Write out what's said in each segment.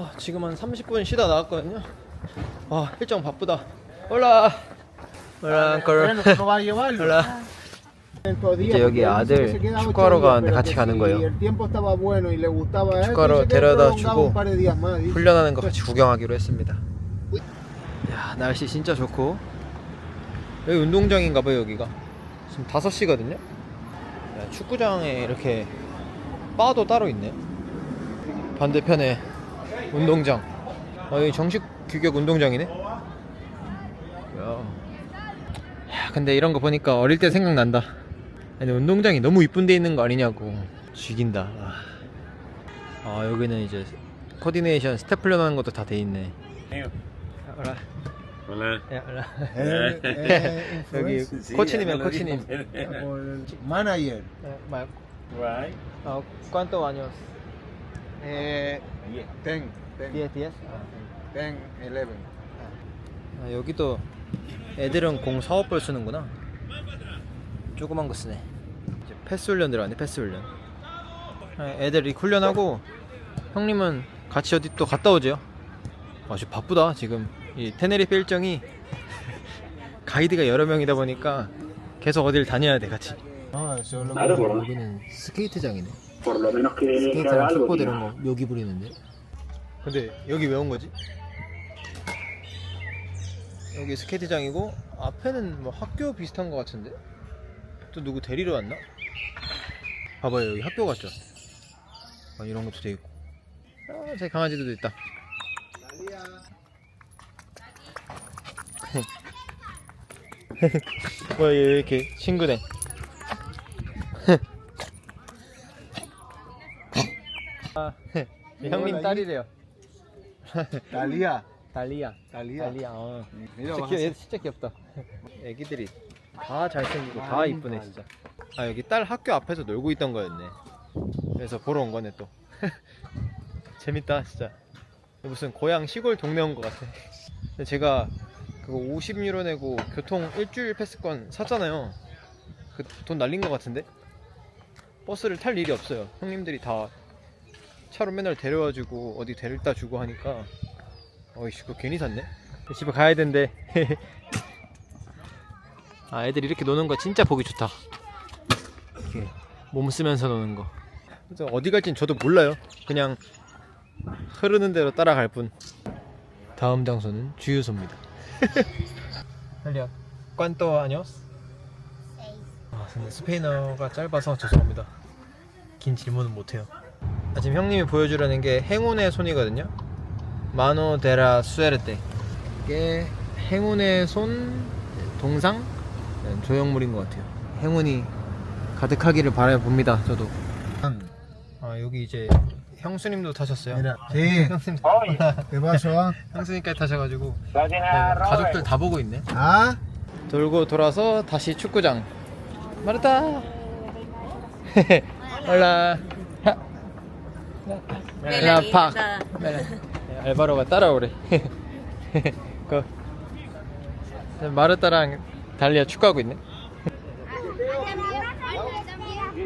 아, 지금 한 30분 쉬다 나왔거든요. 와 일정 바쁘다. 올라. 올라 llevarlo. 올라. 이제 여기 아들 축구하러 가는데 같이 가는 거예요. 축구하러 데려다 주고. 훈련하는 거 같이 구경하기로 했습니다. 야 날씨 진짜 좋고 여기 운동장인가 봐요 여기가 지금 5시거든요. 야, 축구장에 이렇게 바도 따로 있네. 반대편에 운동장. 아, 여기 정식 규격 운동장이네. 야. 야, 근데 이런 거 보니까 어릴 때 생각난다. 아니 운동장이 너무 이쁜 데 있는 거 아니냐고. 죽인다. 아. 아 여기는 이제 코디네이션 스텝 훈련하는 것도 다 돼 있네. 알아. Hola. 야, 알아. Eh, eh, 여기 코치님이야 코치님. dijo. Por el manager. 네, 말. Right. 어, ¿cuánto años? Eh, Diez. ten, ten, 10, 10. ten, eleven. 아, 여기도 애들은 공 사업벌 쓰는구나. 조그만 거 쓰네. 이제 패스 훈련 들어가네, 패스 훈련. 아, 애들 이 훈련하고 형님은 같이 어디 또 갔다 오죠. 아주 바쁘다 지금 이 테네리페 일정이 가이드가 여러 명이다 보니까 계속 어딜 다녀야 돼 같이. Eso es lo Claro, que- por, 여기는 스케이트장이네. por lo menos que, que haga 스케이트랑 algo. 킥보드. 이런 거 묘기 부리는데. 근데 여기 왜 온 거지? 여기 스케이트장이고 앞에는 뭐 학교 비슷한 거 같은데? 또 누구 데리러 왔나? 봐봐요 여기 학교 같죠? 아, 이런 것도 돼 있고. 아, 제 강아지들도 있다. 뭐야 얘 왜 이렇게 친구네? 아, 형님 딸이래요. Talía. 달리야. 달리야. 달리야. 어. 진짜, 귀여, 얘 진짜 귀엽다. 애기들이 다 잘생기고 다 이쁘네 진짜. 아 여기 딸 학교 앞에서 놀고 있던 거였네. 그래서 보러 온 거네 또. 재밌다 진짜. 무슨 고향 시골 동네 온 것 같아. 근데 제가 그거 50유로 내고 교통 일주일 패스권 샀잖아요. 그 돈 날린 것 같은데? 버스를 탈 일이 없어요. 형님들이 다 차로 맨날 데려와주고 어디 데려다 주고 하니까 어이씨 그거 괜히 샀네? 집에 가야 된대. 아 애들 이렇게 노는 거 진짜 보기 좋다. 이렇게 몸 쓰면서 노는 거. 그래서 어디 갈진 저도 몰라요. 그냥 흐르는 대로 따라갈 뿐. 다음 장소는 주유소입니다. 헬리야 ¿Cuánto años? 아 근데 스페인어가 짧아서 죄송합니다. 긴 질문은 못해요 아, 지금 형님이 보여주려는 게 행운의 손이거든요. 마노 데라 수에르테. 이게 행운의 손 동상 네, 조형물인 것 같아요. 행운이 가득하기를 바라봅니다 저도. 아 여기 이제 형수님도 타셨어요. Sí. 형수님. ¿Qué pasó? 형수님까지 타셔가지고. 네. 가족들 다 보고 있네. Ah, 돌고 돌아서 다시 축구장. 마르타! 올라 라 팍. 알바로가 따라오래. 그 마르타랑 달리아 축구하고 있네.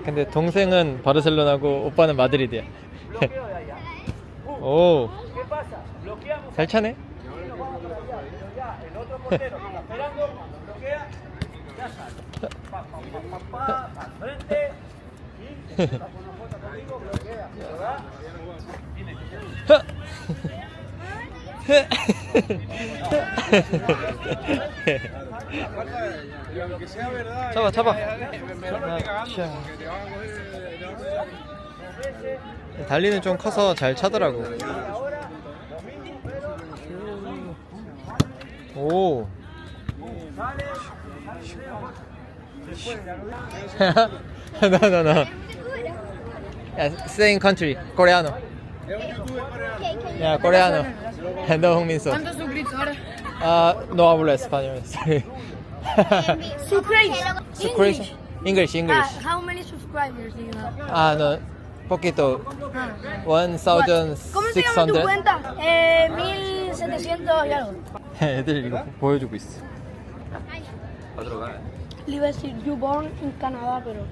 근데 동생은 바르셀로나고 오빠는 마드리드야. 오 잘 차네 잡아 잡아. 달리는 좀 커서 잘 차더라고. 오. 나나나 야 same country coreano 야 coreano no 홍민수 ¿Cuántos suscriptores? 아 no hablo español sorry Subscribers. Subscription? English English Ah, how many subscribers do you have? 아 no poquito Ah. one thousand ¿Cómo se six llama tu hundred cuenta? Eh, 1700 y algo. 애들 이거 보여주고 있어 Le iba a decir, you born in Canadá, pero...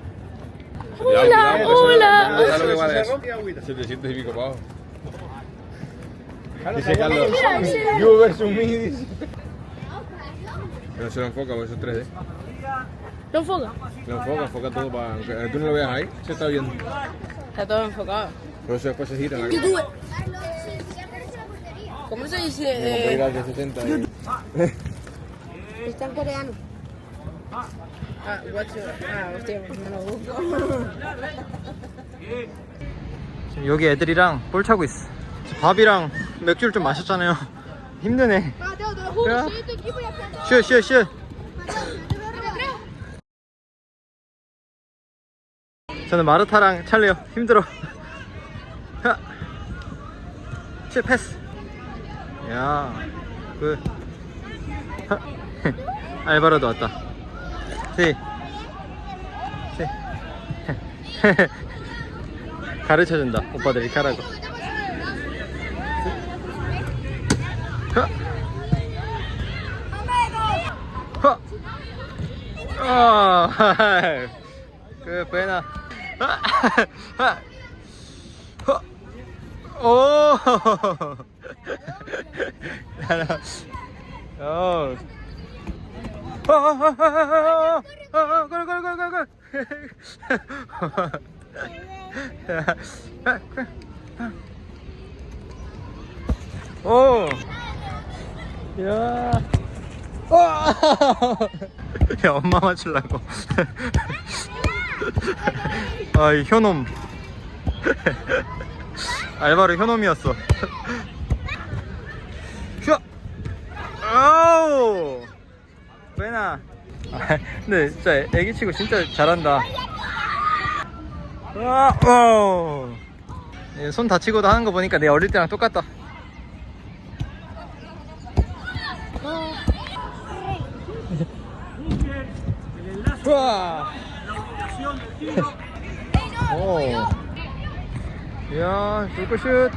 Hola, hola. ¿Sabes lo eso? 700 y pico pavos. Dice Carlos. You versus me. dice. Pero se lo enfoca, porque eso es 3D. ¿No enfoca? Lo enfoca, enfoca todo para. Aunque tú no lo veas ahí, se está viendo. Está todo enfocado. Por eso después se gira la YouTube. ¿Cómo se dice? Eh, pegar de 60 y- Está en coreano. What's hostia, no lo busco. 지금 여기 애들이랑 볼 차고 있어. 밥이랑 맥주를 좀 마셨잖아요. 힘드네. 야. 쉬어, 쉬어, 쉬어. 저는 마르타랑 찰래요. 힘들어. 야. 쉬어, 패스. 야, 그. 알바로도 왔다. 세. 세. 가르쳐 준다. 오빠들 이렇게 하라고. 허. 허. 어, 그 베나. 허. 허. 오. 어. 어, 어, 어, 어, 어, 어, 걸, 걸, 걸, 걸, 걸. 오. 야. 와. 야, 엄마 맞추려고. 아, 이 효놈. 알바로 효놈이었어. 슈. 아우. 왜나. 아, 근데 진짜 애기 치고 진짜 잘한다. 와, 오. 예, 손 다치고도 하는 거 보니까 내 어릴 때랑 똑같다. 이야, 쫄꽃슛.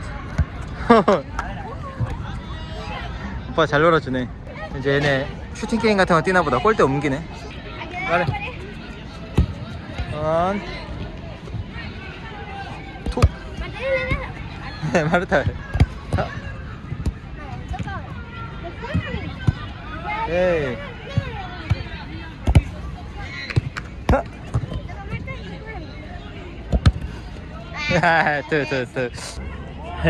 오빠 잘 놀아주네. 이제 얘네 슈팅 게임 같은 거 뛰나 보다. 골대 옮기네. 가래. 원. 투. 네, 마르타. 하. 에이. 하. 야, 저, 저, 저.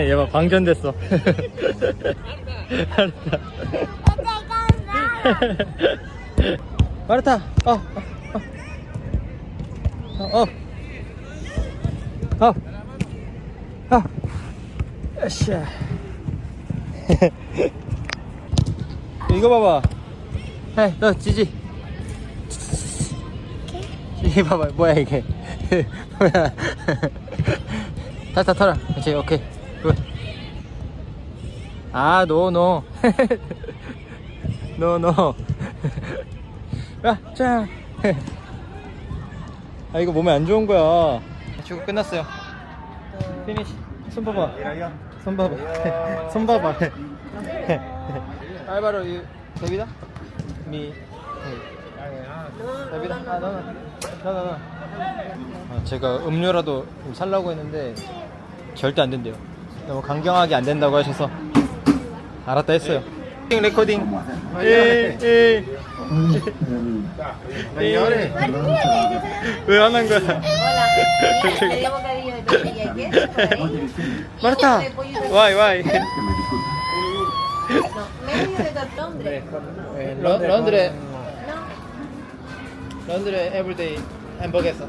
얘봐, 방전됐어. 마르타! 어, 어, 어. 어, 어. 어. 으쌰. 이거 봐봐. 헤, 너 지지. 지지 봐봐. 뭐야 이게? 뭐야? 타타 타라. 그렇지. 오케이. 굿. 아, 노 노. 노 노. 야, 자. 아 이거 몸에 안 좋은 거야. 축구 끝났어요. 피니시. 손 봐봐. 손 봐봐. 손 봐봐. 알바로 이 데비다? 미. 데비다? 아, 너, 너, 너, 너, 너. 아, 제가 음료라도 좀 살라고 했는데 절대 안 된대요. 너무 강경하게 안 된다고 하셔서 알았다 했어요. 레코딩. 예, 예. 예. 왜안 한 거야? 마르타. 와이 와이. 런드레. 런드레 에브리데이 햄버거에서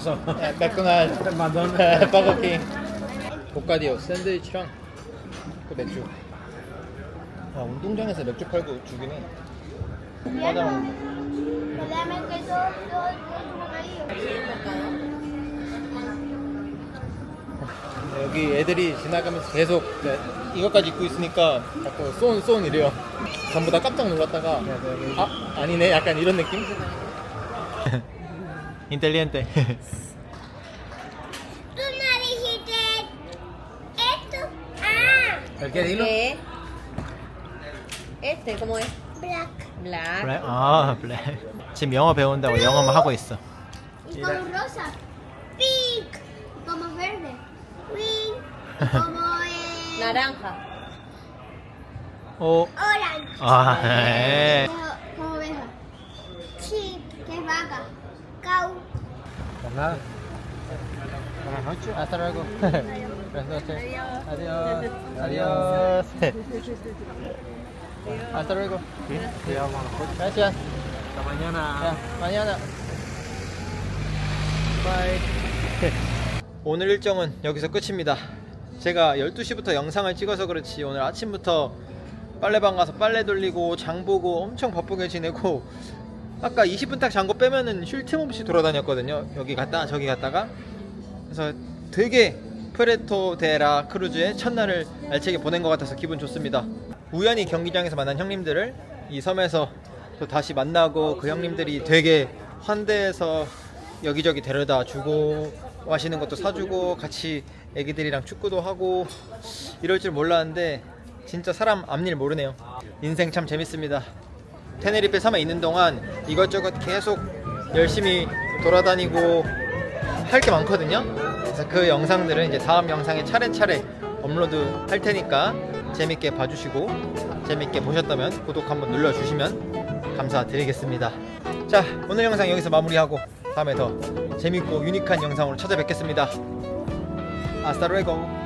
son. 맥도날드. 버거킹 보카디오 샌드위치랑 그 맥주 아 운동장에서 맥주 팔고 해 맞아 여기 애들이 지나가면서 계속 이제 이것까지 입고 있으니까 자꾸 쏜 쏜 이래요 전부 다 깜짝 놀랐다가 아 아니네 약간 이런 느낌 인텔리엔테 Tú no dijiste esto. Ah, ¿El qué? Dilo. ¿Qué? Este, ¿cómo es? black. Black. 블랙? 아 블랙 지금 영어 배운다고 영어만 하고 있어 Y como rosa. Pink. Y como verde. Green. Y como eh, Naranja. 어, Orange. 아, 예. Como oveja. Sí, que vaca. Cow. Nada. Buenas noches. Hasta luego. Buenas noches. Adiós. Adiós. Hasta luego. Gracias. Hasta mañana. mañana. Bye. 오늘 일정은 여기서 끝입니다. 제가 12시부터 영상을 찍어서 그렇지 오늘 아침부터 빨래방 가서 빨래 돌리고 장 보고 엄청 바쁘게 지내고 아까 20분 딱 잔 거 빼면은 쉴 틈 없이 돌아다녔거든요. 여기 갔다 저기 갔다가 그래서 되게 프레토 데라 크루즈의 첫날을 알차게 보낸 것 같아서 기분 좋습니다. 우연히 경기장에서 만난 형님들을 이 섬에서 또 다시 만나고 그 형님들이 되게 환대해서 여기저기 데려다 주고 마시는 것도 사주고 같이 애기들이랑 축구도 하고 이럴 줄 몰랐는데 진짜 사람 앞일 모르네요. 인생 참 재밌습니다. 테네리페 섬에 있는 동안 이것저것 계속 열심히 돌아다니고 할 게 많거든요. 그래서 그 영상들은 이제 다음 영상에 차례차례 업로드 할 테니까 재밌게 봐주시고 재밌게 보셨다면 구독 한번 눌러주시면 감사드리겠습니다. 자 오늘 영상 여기서 마무리하고 다음에 더 재밌고 유니크한 영상으로 찾아뵙겠습니다. 아스타루에고